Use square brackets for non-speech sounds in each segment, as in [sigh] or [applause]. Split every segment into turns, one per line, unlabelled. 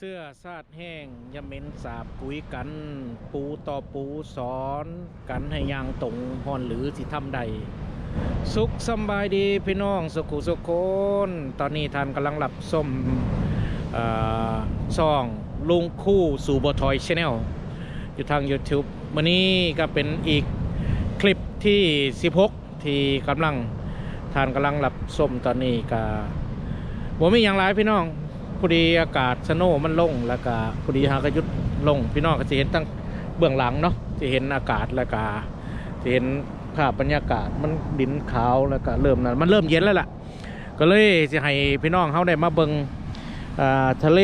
เสื้อซาดแห้งยาเหม็นสาบปุ๋ยกัน ปูต่อปูสอนกันให้ยางตรงหอนหรือสิทำใด สุขสบายดีพี่น้องสุขุสุขคน ตอนนี้ท่านกำลังหลับส้มอ่อซ่องลุงคู่สู่บทอยชแนลอยู่ทาง YouTube วันนี้ก็เป็นอีกคลิปที่ 16 ที่กำลังท่านกำลังหลับส้มตอนนี้ก็ผมมีอย่างไรพี่น้อง พอดีอากาศสโนว์มันลงแล้วก็พอดีฮากยุดลง พี่น้องก็จะเห็นตั้งเบื้องหลังเนาะจะเห็นอากาศแล้วก็จะเห็นภาพบรรยากาศมันดินขาวแล้วก็เริ่มนั้นมันเริ่มเย็นแล้วล่ะ ก็เลยจะให้พี่น้องเขาได้มาเบิงอ่าทะเล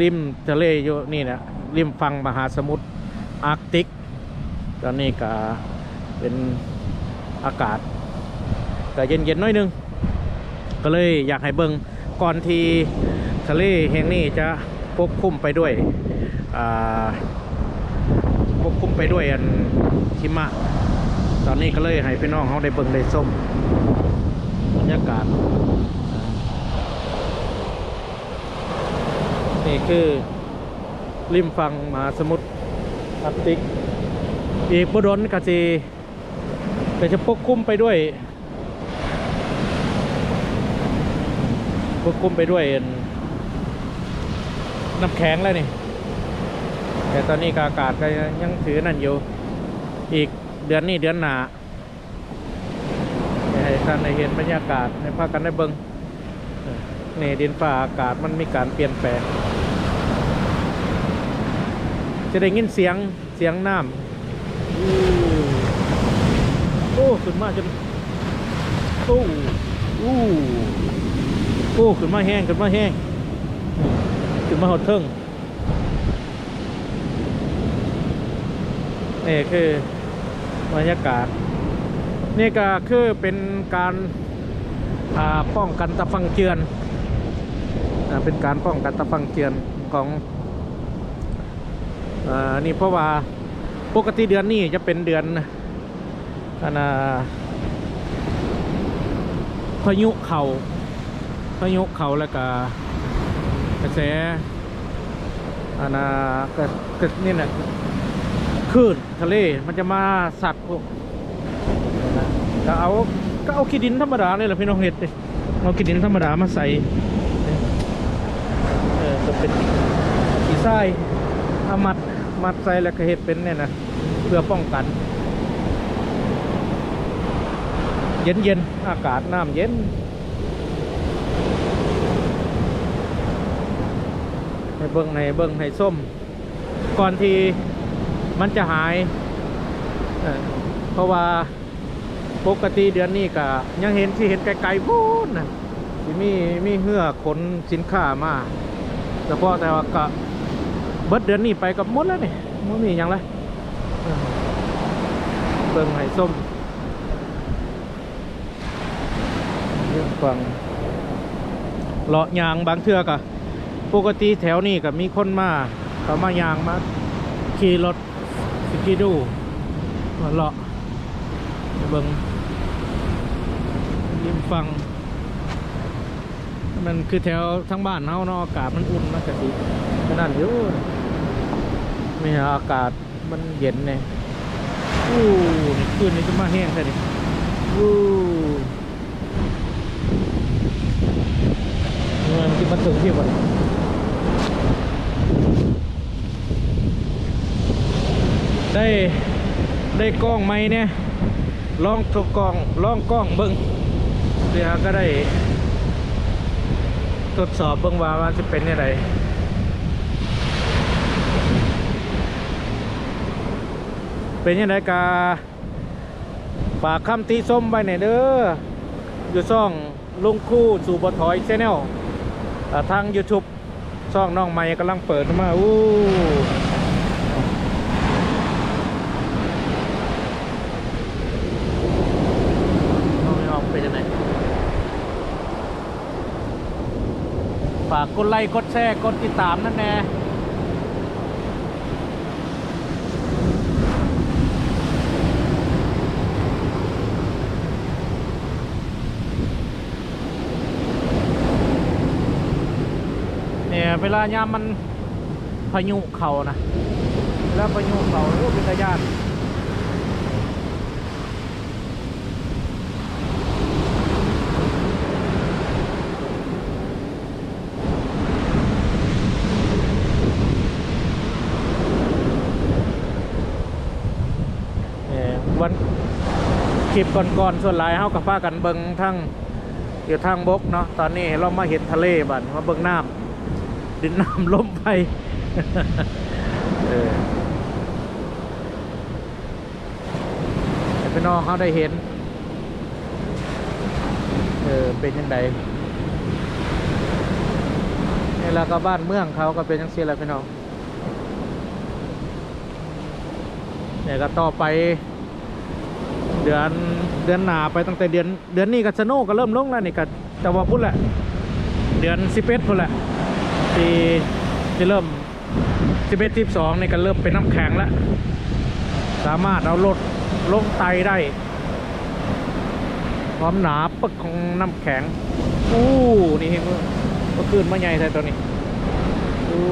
ริมทะเลอยู่นี่นะริมฝั่งมหาสมุทรอาร์กติก ตอนนี้ก็เป็นอากาศก็เย็นๆน้อยนึง ก็เลยอยากให้เบิง ก่อนที่ทะเลแห่งนี้จะปกคลุมไปด้วยปกคลุมไปด้วยอันหิมะ ตอนนี้ก็เลยให้พี่น้องเขาได้เบิ่งได้ส้มบรรยากาศ นี่คือริมฝั่งมหาสมุทรอตติก อีกบดนกะจีก็จะปกคลุมไปด้วย ปกคลุมไปด้วยน้ำแข็งแล้วนี่ แต่ตอนนี้อากาศก็ยังถือนั่นอยู่ อีกเดือนนี้เดือนหนาให้ท่านได้เห็นบรรยากาศให้พากันได้เบิงเนี่ดินฟ้าอากาศมันมีการเปลี่ยนแปลง จะได้ยินเสียงเสียงน้ำโอ้ขึ้นมากจนโอ้อู้ โอ้ขึ้นมาแห้งขึ้นมาแห้งขึ้นมาหดเทิงนี่คือบรรยากาศ นี่ก็คือเป็นการาป้องกันตะฟังเจือนอเป็นการป้องกันตะฟังเจือนของอ่านี่เพราะว่าปกติเดือนนี้จะเป็นเดือนอนน่ะพายุเข่า พายุเขาแล้วก็กระแสอันน่ะก็ก็นี่นะคลื่นทะเลมันจะมาสัตว์พวกก็เอาก็เอาขี้ดินธรรมดาเลยแหละพี่น้องเห็ดเอาขี้ดินธรรมดามาใส่เออจะเป็นขี้ทรายเอามัดมัดใส่แล้วก็เห็ดเป็นเนี่ยนะเพื่อป้องกัน เย็นเย็นๆอากาศน้ำเย็นให้ เบิ้งให้เบิ้งให้ส้ม ก่อนที่มันจะหาย เพราะว่าปกติเดือนนี้ก็ยังเห็นที่เห็นไกลๆพูนนะที่มีมีเหือขนสินค้ามาเฉพาะแต่ว่าก็เบิดเดือนนี้ไปกับมดแล้วนี่มันมีอย่างไรเออเบิ่งไห้ส้มเรื่องฟังเลาะยางบางเทือกอะ ปกติแถวนี้ก็มีคนมาเขามายางมาขี่รถสกีดูมาเลาะเบิงริมฟัง มันคือแถวทั้งบ้านเฮาเนาะอากาศมันอุ่นมากกะสิขนาดอยู่ไม่ใช่อากาศมันเย็นเนี่ยอู้นี่คืนนี้จะมาแห้งแค่นี้อู้มันจะมาถึงที่วัน ได้ได้กล้องไหมเนี่ยลองทดกกล้องลองกล้องเบิ้งเดี๋ยวก็ได้ทดสอบเบิ้องว่าว่าจะเป็นยังไงเป็นยังไงกาฝากคำตีส้มไว้หน่อยเด้ออยู่ซ่องลุงคู่สู่บถอยชแนลทาง YouTube ช่องน่องไม้กำลังเปิดมาอู้เอาไม่ออกไปยังไงฝากกดไลค์กดแชร์กดติดตามนั่นแน่ เนี่ยเว ลายามมันพายุเขานะ แล้วพายุเขาโอ้เป็นตาญาติเนี่ยวันคลิปก่อนๆส่วนหลายเฮากับพากันเบิงทั้งอยู่ทางบกเนาะตอนนี้เรามาเห็นทะเลบัดมาเบิงน้ำ ดินน้ำล้มไปเออให้พี่น้องเขาได้เห็น เออ เป็นยังไงนี่ละก็บ้านเมืองเขาก็เป็นยังซี่แหละพี่น้องเนี่ยก็ต่อไป เดือนเดือนหนาไปตั้งแต่เดือน เดือนนี้ก็สโนว์ก็เริ่มลงแล้วนี่ก็แต่ว่าพุ่นแหละ เดือนสิบเอ็ดพุ่นแหละ ที่ที่เริ่มสิบเอ็ดสิบสองนี่ก็เริ่มเป็นน้ำแข็งแล้ว สามารถเอารถลงไตได้ ความหนาปึกของน้ำแข็ง อู้ นี่เมื่อเมื่อคืนมาใหญ่ใส่ตัวนี้อู้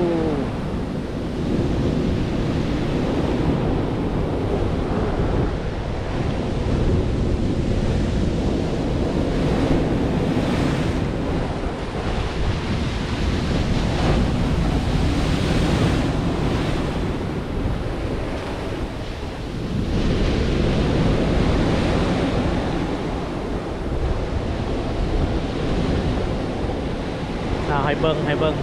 เอาให้เบิ้งให้เบิ้ง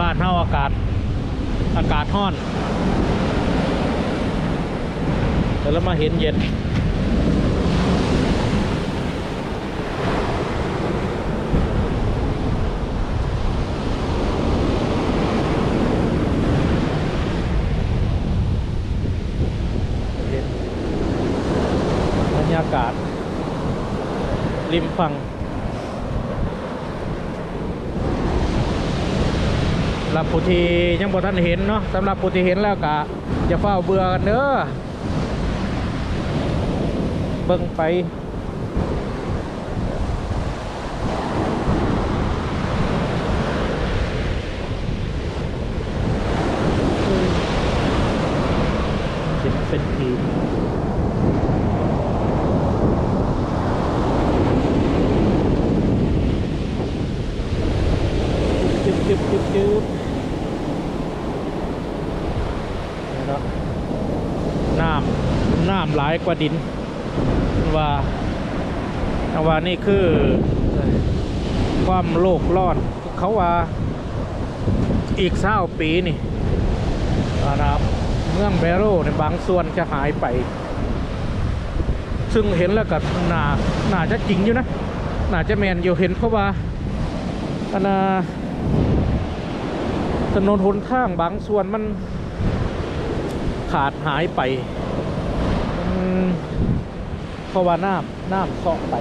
บ้านเฮาอากาศ อากาศห้อนแต่แล้วมาเห็นเย็น เห็นบรรยากาศ ริมฝั่งสำหรับผู้ที่ยังบ่ทันเห็นเนาะสำหรับผู้ที่เห็นแล้วกะอย่าเฝ้าเบื่อกันเด้อเบิ่งไป เป็นเป็นทีม จึ๊บจึ๊บจึ๊บจึ๊บนี่เนาะน้ำน้ำหลาย กว่าดินว่าว่านี่คือความโลกร้อน เขาว่าอีกเศร้าปีนี่นะครับเมืองเบโรในบางส่วนจะหายไป ซึ่งเห็นแล้วก็น่าน่าจะจริงอยู่นะน่าจะแมนอยู่เห็นเพราะว่าอันน่ะถนนหนทางบางส่วนมันขาดหายไป เพราะว่าน้ำน้ำซาะไป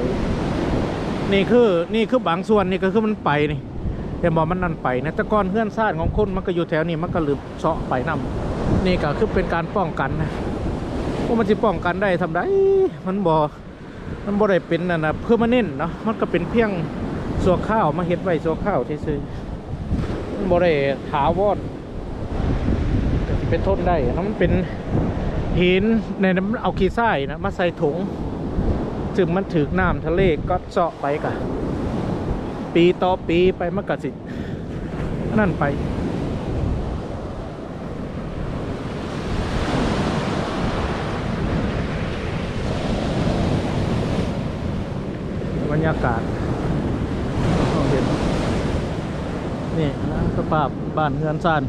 นี่คือนี่คือบางส่วนนี่ก็คือมันไปนี่แต่บอกมันนั่นไปนะแต่ก่อนเพื่อนซ่านของคนมันก็อยู่แถวนี้มันก็ลืมเซาะไปน้ำนี่ก็คือเป็นการป้องกันนะว่ามันจะป้องกันได้ทำได้มันบอมันบ่ได้เป็นนั่นนะเพื่อมาเน้นเนาะมันก็เป็นเพียงสัวข้าวมาเฮ็ดไว้สัวข้าวที่ซื้อๆบริถาวรแต่สิเป็นทนได้นะมันเป็น หินในนั้นเอาขี้ทรายนะมาใส่ถุงถึงมันถึกน้ำทะเลก็เจาะไปกะปีต่อปีไปมันกะสินั่นไปบรรยากาศเห็นนี่นะสภาพบ้านเฮือนซ่าน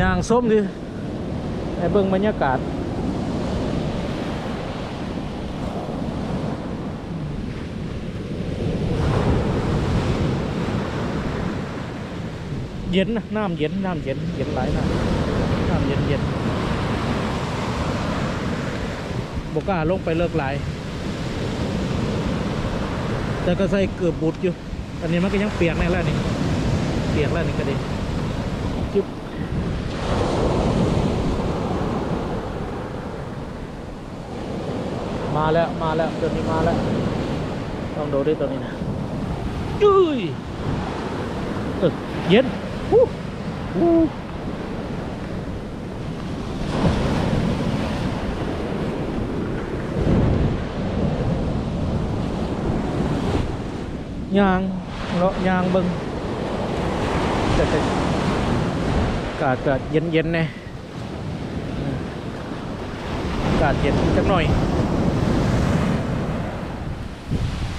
ย่างส้มดิไอ้เบิ่งบรรยากาศเย็นนะน้ำเย็นน้ำเย็นเย็นหลายน้ำน้ำเย็นเย็นบก้าลงไปเลิกหลาย แต่ก็ใส่เกือบบุดอยู่ อันนี้มันก็ยังเปียกแน่แล้วนี่ เปียกแล้วนี่ก็ดี มาแล้วมาแล้วตัวนี้มาแล้ว ต้องดูด้วยตัวนี้นะอุ้ยเออเย็นวู้วู้ยางเลาะยางเบิงแต่แต่อากาศก็เย็นเย็นๆเนี่ยอากาศเย็นจักหน่อยอู้อู้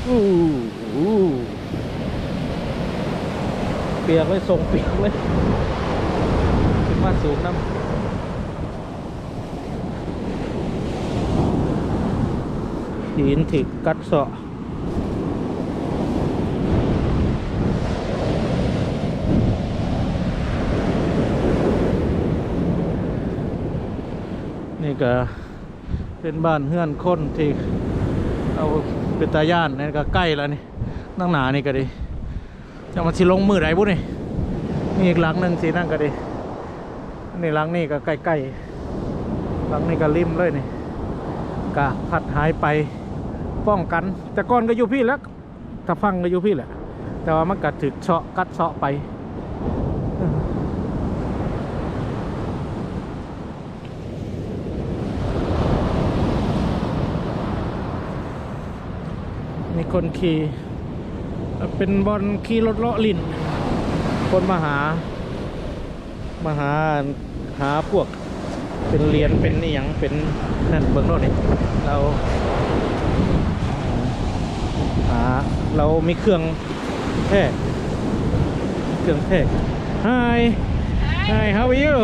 เปียกเลยส่งเปียกเลยขึ้นมาสูงน้ำหินถิกกัดเสาะนี่ก็เป็นบ้านเฮือนคนที่เอา เป็นตาย่านนี่ก็ใกล้แล้วนี่นั่งหนานี่ก็ดีจะมาชิลงมือไหนบุ้นี่มีอีกหลังหนึ่งสีนั่นก็ดีนี่หลังนี่ก็ใกล้ๆหลังนี่ก็ริมเลยนี่กะพัดหายไปป้องกัน แต่ก่อนก็อยู่พี่แล้วถ้าฟังก็อยู่พี่แหละแต่ว่ามันกัดถึกเฉาะกัดเฉาะไป มีคนขี่เอ่อเป็นบอลขี่รถเลาะลินคนมาหา มาหาหาพวก เป็นเหรียญเป็นนี่ยังเป็นนั่นเบิ่งโน่นนี่เราหาเรามีเครื่องแท้เครื่องแท้ Hi Hi how are you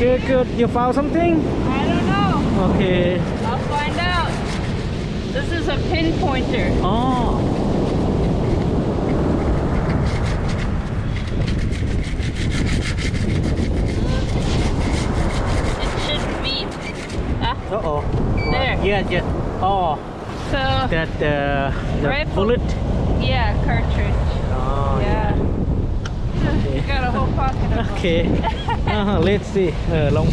Good good you found something
I don't know.
Okay
I'll find out. This is a pinpointer.
Oh
It should be. Ah,
Uh-oh.
There.
Yeah, yeah. Oh,
so
that uh, the
Rifle.
bullet.
yeah, cartridge.
Oh,
yeah. You got a whole pocket of them.
โอเคอ่า let's see เออลอง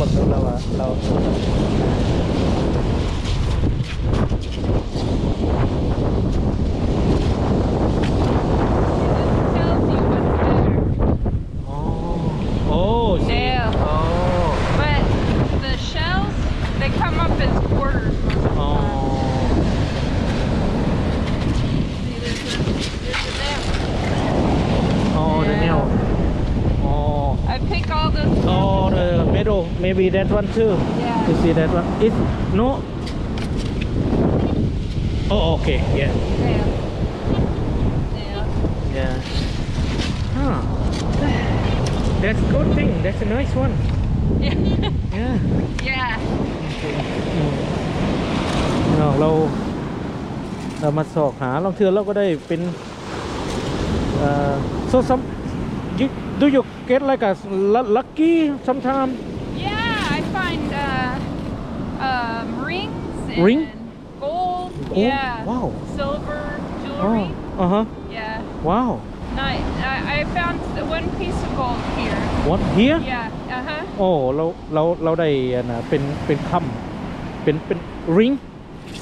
maybe that one too.
Yeah.
You see that one? It no. Oh, okay. Yeah,
Yeah. Yeah.
yeah. Huh. That's good thing. That's a nice one.
Yeah.
Yeah.
yeah.
อืมเราเรา เรามาสอกหาลองเทือเราก็ได้เป็นเอ่อ so some you do you get like a lu- lucky sometime
Yeah, I find uh, um, rings and
Ring?
gold.
Oh,
yeah.
wow.
Silver jewelry.
oh uh huh
Yeah.
wow
Nice. I, I found one piece of gold here.
what here
Yeah. Uh huh.
โอ้เราเราเราได้อันนะเป็นเป็นคำเป็นเป็น ring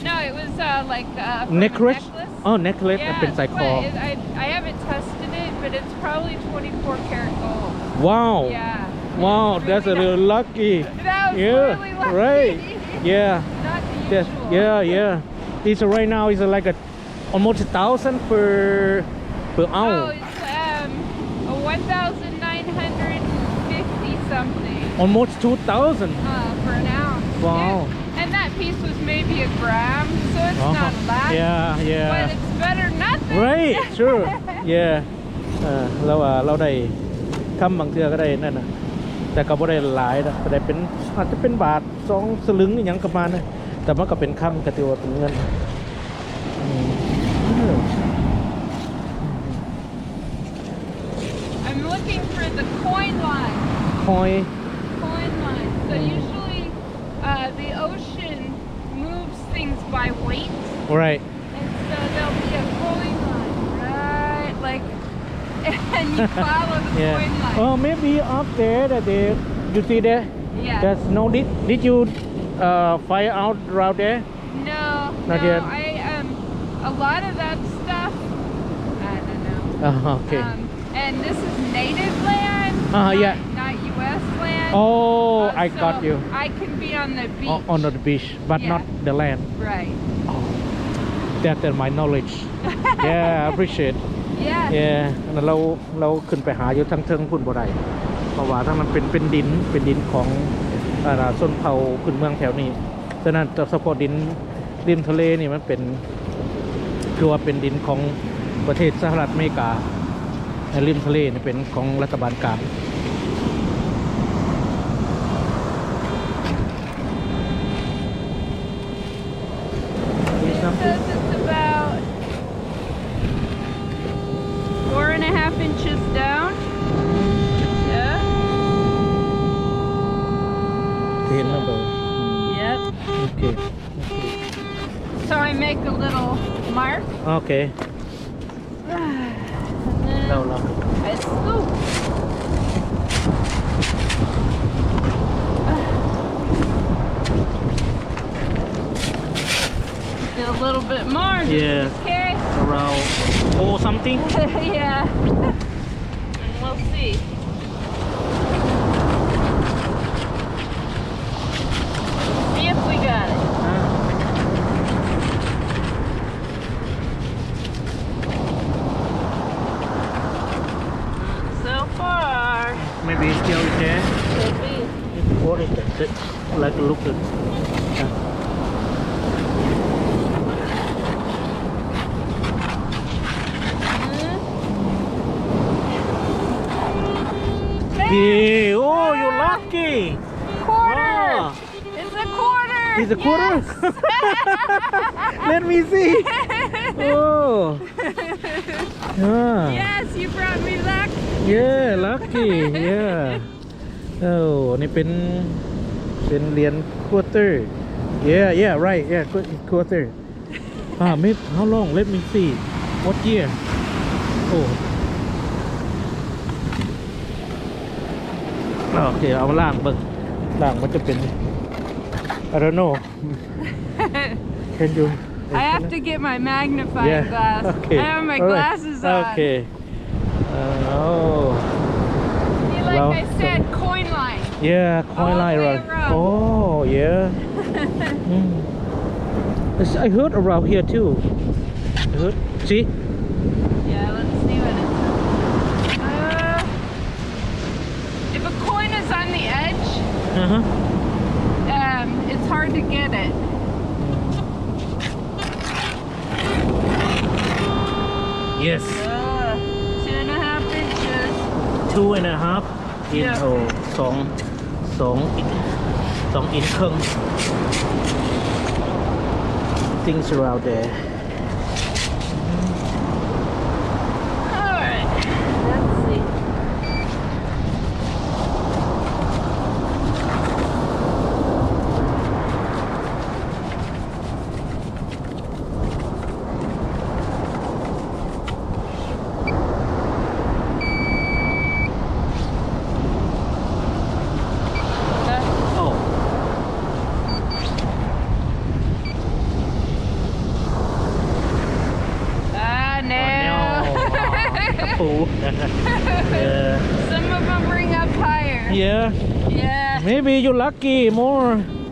No, it was uh, like uh, from a
necklace
necklace.
อ๋อ necklace
Yeah,
เป็นใส่คอ
but it, I, I haven't tested it, but it's probably 24 karat gold.
ว้าว
Yeah.
ว้าว
It's
that's a
really
real lucky
nice. [laughs] That was
yeah
really lucky.
right [laughs] yeah
Not the
Yes,
usual.
yeah yeah It's right now is like a almost a thousand per per
Oh,
ounce
it's um, a 1,950 something
almost two thousand
uh, for an ounce.
Wow.
Yeah. And that piece was maybe a gram, so it's not a lot.
yeah
But
yeah
it's better than nothing.
right sure yeah เออเราว่าเราได้คำบางเทือก็ได้นั่นนะแต่ก็บ่ได้หลายนะก็ได้เป็นอาจจะเป็นบาทสองสลึงอหย่างประมาณนะ แต่มันก็เป็นคำกติว่าเป็นเงินอืมเออ
I'm looking for the coin line.
คอย
Coin line. So
Mm.
usually uh, the ocean moves things by weight.
right
And so there'll be a coin line, right? Like, [laughs] and you [laughs] follow the
yeah
coin line.
oh maybe up there that they you see there
yeah.
There's no did did you uh find out around there
No,
Not
no,
yet.
I um a lot of that stuff. I don't know.
Uh, okay.
Um, and this is native land.
Uh,
not,
yeah.
Not U.S. land.
oh,
Uh,
I
so
got you.
I can be on the beach.
O- on the beach, but
Yeah.
not the land.
Right.
That's my knowledge. yeah, I appreciate.
Yeah.
yeah อันนั้นเราเราขึ้นไปหาอยู่ทั้งเทิงพุ่นบ่ได้เพราะว่าทั้งนั้นเป็นเป็นดินเป็นดินของ อ่าชนเผ่าขึ้นเมืองแถวนี้ฉะนั้นเฉพาะดินริมทะเลนี่มันเป็นคือว่าเป็นดินของประเทศสหรัฐอเมริการิมทะเลนี่เป็นของรัฐบาลกลาง มี
It
something?
says it's about four and a half inches down. Yeah.
เห็นนะเบอร์
Yep.
โอเค
So I make a little mark.
โอเค
And
เรา
then
เรา
I scoop. Did a little bit more. just
Yeah.
in case.
around or something
yeah. and we'll see. See
like look at Hey, oh, you're lucky.
Quarter.
Ah,
It's a quarter.
it's a quarter. [laughs] Let me see. Oh, yeah,
yes, you brought me luck.
yeah, lucky, yeah. โอ้อันนี่เป็น เป็นเหรียญ quarter yeah yeah right yeah qu- quarter [laughs] อ่า maybe how long let me see what year oh อ่าโอเค เอามาล่างเบิ่งล่างมันจะเป็น I don't know [laughs] can you
I have to get my magnifying
yeah
glass. [laughs]
okay
I have my
All right.
glasses on.
okay uh, oh
See, like
Well,
I said, coin line.
yeah coin
All the
line
way
right
around.
oh yeah [laughs] Mm. It's- I heard around here too. I heard. See?
Yeah, let's see what it says. Uh, if a coin is on the edge,
Uh huh.
um, it's hard to get it.
Yes.
Uh, two and a half inches.
Two and a half. In
Yeah.
โอ้สอง สองสองอินครึ่ง Things around there. Yeah. Maybe you're lucky more.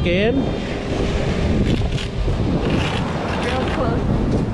Again.
Real close.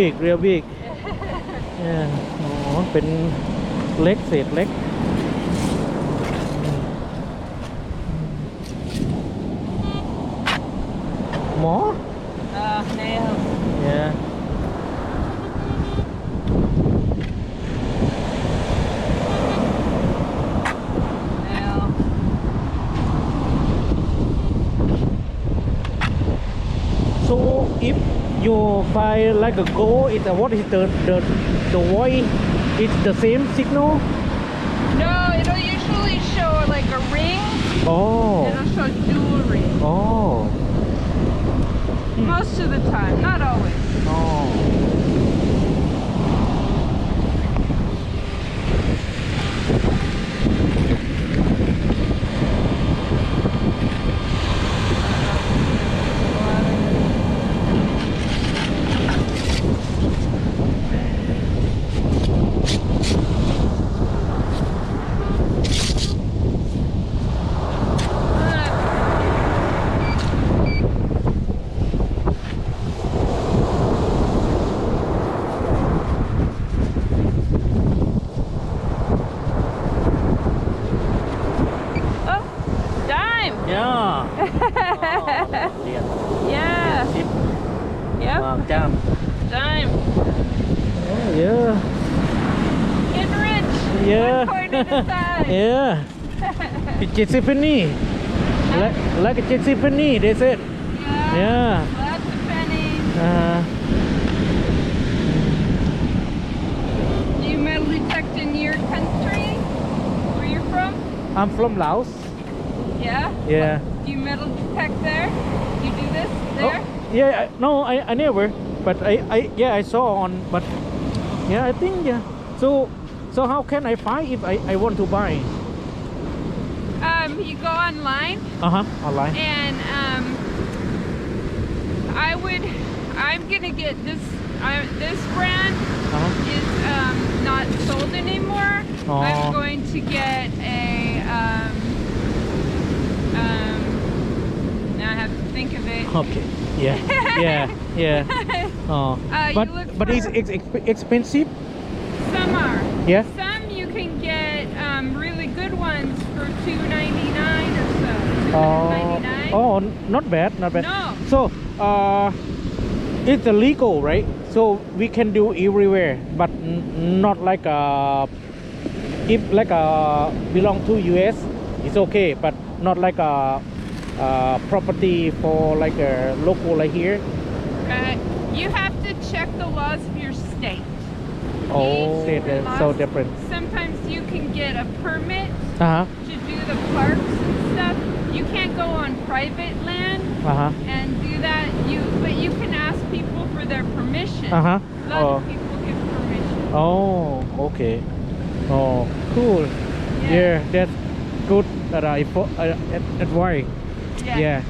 ี
กเรียว
บี
กเนี่อเป็นเล็กเศษเล็กหมอ
เนี่
ย
โซู
อิฟ you buy like a go, it uh, what is the the the voice? It's the same signal.
No, it'll usually show like a ring.
Oh.
It'll show jewelry.
Oh.
Most of the time, not always.
Oh, 70 penny. Like, like 70 penny, they said.
Yeah.
yeah.
That's a
penny. Uh,
Do you metal detect in your country? Where you're from?
I'm from Laos.
Yeah?
Yeah.
What, do you metal detect there? You do this there?
Oh, yeah, I, no, I, I never. But I, I, yeah, I saw on, but yeah, I think, yeah. So, so how can I find if I, I want to buy?
Um, you go online
Uh huh. Online.
and um, I would. I'm gonna get this. I, this brand
Uh huh.
is um, not sold anymore.
Oh.
I'm going to get a. Um, um, now I have to think of it.
Okay. Yeah. Yeah. Yeah. [laughs] Oh.
Uh,
but but it's ex- expensive.
Some are.
Yeah.
Some you can get um, really good ones for two ninety nine or Two
Oh. Oh, not bad. Not bad.
No.
So, uh, it's illegal, right? So we can do everywhere, but not like uh, if like uh belong to US, it's okay, but not like a uh, property for like a local like here.
Uh, you have to check the laws of your state.
Oh, they're so different.
Sometimes you can get a permit
Uh huh.
to do the parks. Go on private land
Uh huh.
and do that. You but you can ask people for their permission.
Uh huh.
A lot
Oh.
of people give permission.
Oh, okay. Oh, cool. Yeah, that's good that I uh, advice. Yeah.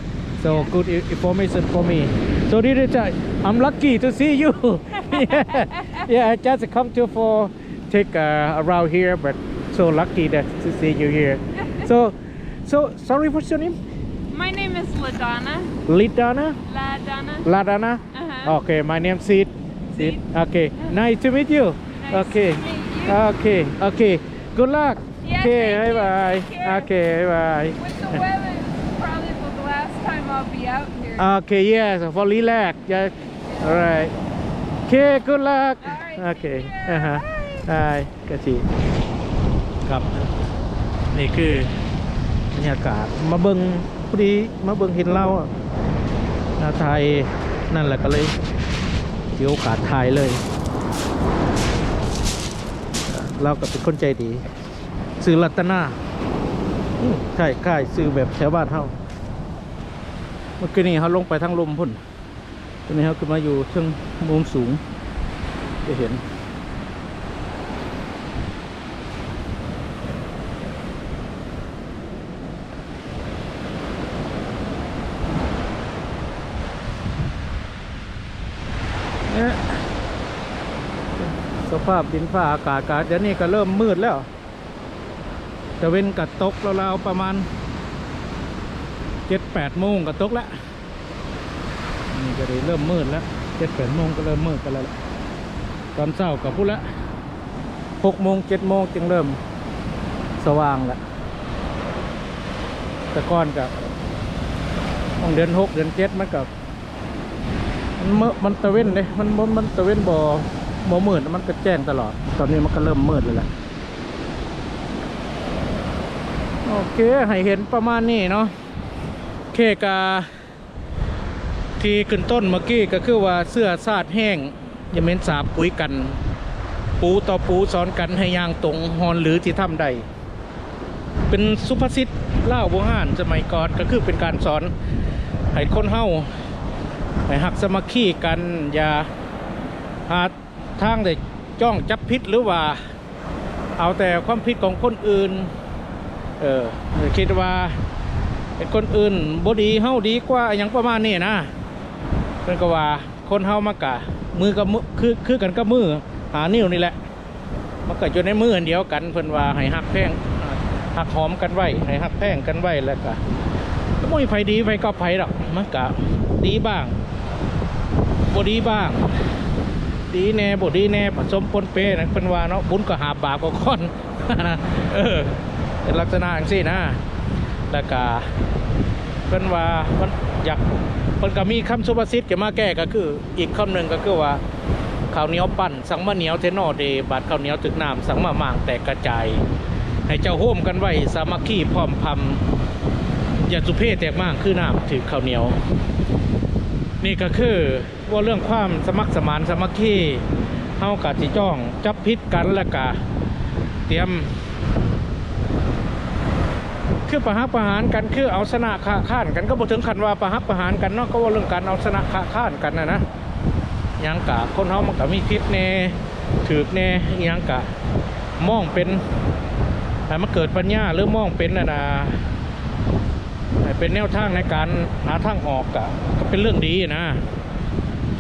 So
Yeah.
good information for me. So this is uh, I'm lucky to see you. [laughs] yeah. yeah, I just come to for take uh, around here, but so lucky that to see you here. [laughs] so, so sorry, what's your name?
My name is Ladonna.
Lidana,
Ladonna.
Ladana.
Uh-huh.
Okay, my name Sid. Sid. Okay, nice to meet you.
Nice
okay.
to meet you.
Okay. Okay. Good luck.
Yeah,
okay.
thank
Bye
you.
bye.
Take care.
Okay. Bye
With the
bye.
weather, it's probably the last time I'll be out here.
Okay. Yes. For relax. Yeah. All right. Okay. Good luck.
All right,
Okay.
take care.
อ่าฮะ
Bye.
ได้กะทิครับ นี่คือบรรยากาศมาเบิง พอดีมาเบิงเห็นเราอะนาไทยนั่นแหละก็เลยเดี๋ยวโอกาสถ่ายเลย เราก็เป็นคนใจดี ซื้อรัตนาใช่ใช่ซื้อแบบแถวบ้านเฮาเมื่อกี้นี้เขาลงไปทางลมพุ่นตอนนี้เขาขึ้นมาอยู่เชิงมุมสูง จะเห็น เนี่ยส ภาพดินฟ้าอากาศกาเดี๋ยวนี้ก็เริ่มมืดแล้วจะเว้นกัดตกราวๆประมาณเจ็ดแปดโมงก็ตกแล้วนี่ก็ได้เริ่มมืดแล้วเจ็ดแปดโมงก็เริ่มมืดกันแล้วตอนเช้ากับพูดละหกโมงเจ็ดโมงจึงเริ่มสว่างละต่ก่อนกับเดือนหกเดือนเจ็ดมันกับมันเมื่อมันตะเว้นเลยมันมันมันตะเว้นบ่ บ่มืดมันก็แจ้งตลอด ตอนนี้มันก็เริ่มมืดเลยแหละโอเค ให้เห็นประมาณนี้เนาะเคกาที่ขึ้นต้นเมื่อกี้ก็คือว่าเสื้อซาดแห้งย่าเม้นสาบปุ๋ยกัน ปูต่อปูสอนกันให้ยางตรงฮอนหรือที่ทำใด เป็นสุภาษิตเล่าโบราณสมัยก่อนก็คือเป็นการสอนให้คนเฮาให้หักสมัคคีกันอย่าหา ทางได้จ้องจับพิษหรือว่า เอาแต่ความผิดของคนอื่น เออคิดว่าเป็นคนอื่นบดีเฮาดีกว่าอย่างประมาณนี้นะเพิ่นก็ว่าคนเฮามากะมือกับมือคือคือกันกับมือหานิ้วนี่แหละมันก็อยู่ในมืออันเดียวกันเพิ่นว่าให้หักแพงหักหอมกันไว้ให้หักแพงกันไว้แล้วก็ไม่มีไผดีไผก็ไผหรอกมันก็ดีบ้างบดีบ้าง ดีแน่บดีแน่ผสมปนเปนะเพิ่นว่าเนาะบุญก็หาบาปก็ค่อนเออเป็นลักษณะอย่างนี้นะแล้วก็เพิ่นว่ามันอยากเพิ่นก็มีคำสุภาษิตเกี่ยวมาแก้ก็คือ อีกคำหนึ่งก็คือว่าข้าวเหนียวปั้นสังมะเหนียวเทนอเดบาดข้าวเหนียวตึกน้ำสังมะมางแตกกระจายให้เจ้าโฮมกันไว้สามัคคีพร้อมพำอย่าสุเพศแตกมากคือน้ำถือข้าวเหนียว นี่ก็คือ ว่าเรื่องความสมัครสมานสมัคคีเฮากับจิจ้องจับพิษกันแล้วก็เตรียม คือประหักประหารกันคือเอาชนะขาข้านกันก็บ่ถึงขันว่าประหักประหารกันเนาะก็ว่าเรื่องการเอาชนะขาข้านกันนะนะยังกะคนเฮามันก็มีพิษแน่ถือกแน่ยังกะมองเป็นให้มันเกิดปัญญาหรือมองเป็นน่ะนะเป็นแนวทางในการหาทางออกกะก็เป็นเรื่องดีนะ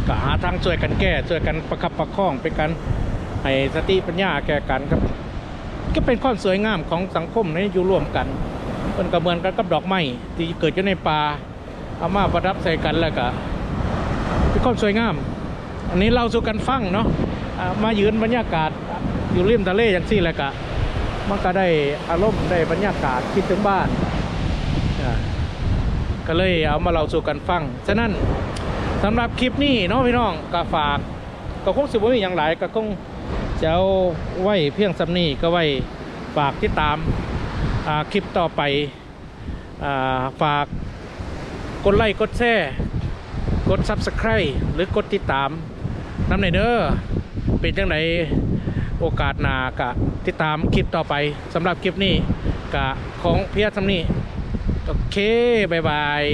ก็หาทางช่วยกันแก้ช่วยกันประคับประคองเป็นการให้สติปัญญาแก่กันครับ ก็เป็นความสวยงามของสังคมในอยู่ร่วมกันเป็นกระเมือนกันกับดอกไม้ที่เกิดอยู่ในป่าเอามาประดับใส่กันแล้วก็เป็นความสวยงาม อันนี้เราสู่กันฟังเนาะอ่ามายืนบรรยากาศอยู่ริมทะเลอย่างที่แหละกะมันก็ได้อารมณ์ได้บรรยากาศคิดถึงบ้านก็เลยเอามาเราสู่กันฟังฉะนั้น สำหรับคลิปนี้เนาะพี่น้องก็ฝากก็คงสิบว่ามีอย่างหลายก็คงจะเอาไว้เพียงสำนีก็ไว้ฝากติดตามคลิปต่อไปอฝากกดไลค์กดแชร์กด Subscribe หรือกดติดตามน้ำในเด้อเป็นจังไหนโอกาสหนากะติดตามคลิปต่อไปสำหรับคลิปนี้กะของเพียรสำนีโอเคบายบาย